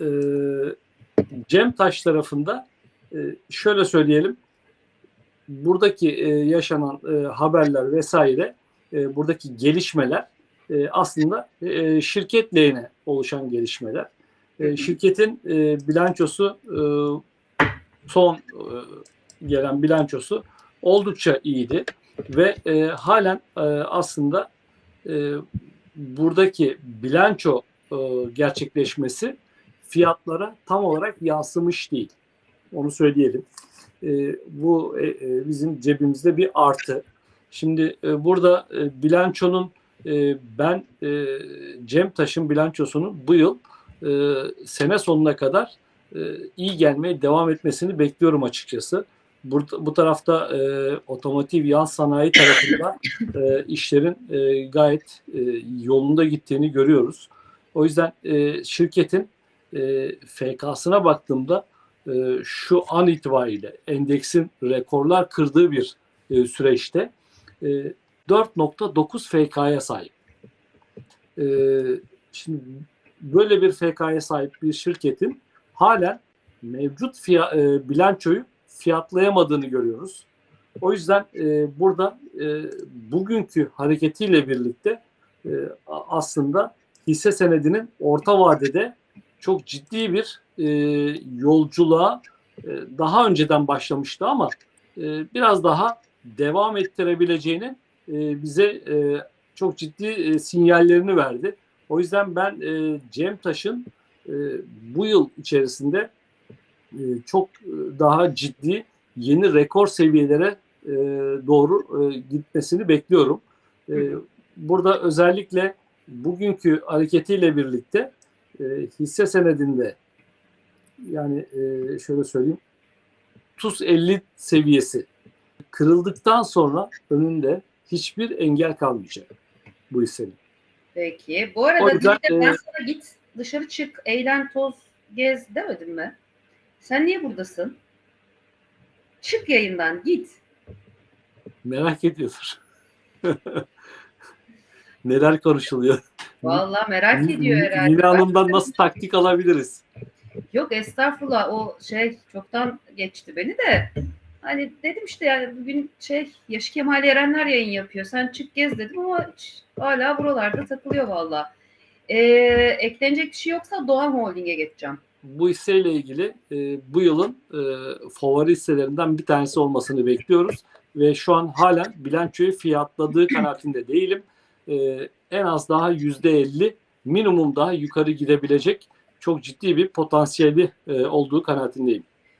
e, Cem Taş tarafında e, şöyle söyleyelim. Buradaki e, yaşanan e, haberler vesaire, e, buradaki gelişmeler e, aslında e, şirket lehine oluşan gelişmeler. E, şirketin e, bilançosu e, son e, gelen bilançosu oldukça iyiydi ve e, halen e, aslında e, buradaki bilanço e, gerçekleşmesi fiyatlara tam olarak yansımış değil. Onu söyleyelim. E, bu e, bizim cebimizde bir artı. Şimdi e, burada e, bilançonun e, ben e, Cem Taş'ın bilançosunun bu yıl e, sene sonuna kadar e, iyi gelmeye devam etmesini bekliyorum açıkçası. Burada, bu tarafta e, otomotiv yan sanayi tarafında e, işlerin e, gayet e, yolunda gittiğini görüyoruz. O yüzden e, şirketin e, FK'sına baktığımda e, şu an itibariyle endeksin rekorlar kırdığı bir e, süreçte e, 4.9 FK'ya sahip. E, şimdi böyle bir FK'ya sahip bir şirketin halen mevcut fiya, e, bilançoyu fiyatlayamadığını görüyoruz. O yüzden e, burada e, bugünkü hareketiyle birlikte e, aslında hisse senedinin orta vadede çok ciddi bir e, yolculuğa e, daha önceden başlamıştı ama e, biraz daha devam ettirebileceğini e, bize e, çok ciddi e, sinyallerini verdi. O yüzden ben e, Cem Taş'ın e, bu yıl içerisinde e, çok daha ciddi yeni rekor seviyelere e, doğru e, gitmesini bekliyorum. E, burada özellikle bugünkü hareketiyle birlikte e, hisse senedinde yani e, şöyle söyleyeyim TUS 50 seviyesi kırıldıktan sonra önünde hiçbir engel kalmayacak bu hissenin. Peki. Bu arada O yüzden, Dilde ben e, sana git dışarı çık, eğlen, toz, gez demedim mi? Sen niye buradasın? Çık yayından git. Merak ediyordur. Neler konuşuluyor? Vallahi merak ediyor herhalde. Nina Ben- Hanım'dan nasıl taktik alabiliriz? Yok estağfurullah o şey çoktan geçti beni de. Hani dedim işte yani bugün şey Yaşı Kemal Erenler yayın yapıyor. Sen çık gez dedim ama hala buralarda takılıyor valla. Ee, eklenecek bir şey yoksa Doğan Holding'e geçeceğim. Bu hisseyle ilgili e, bu yılın e, favori hisselerinden bir tanesi olmasını bekliyoruz. Ve şu an halen bilançoyu fiyatladığı kanaatinde değilim. E, en az daha yüzde elli minimum daha yukarı gidebilecek çok ciddi bir potansiyeli e, olduğu kanaatindeyim.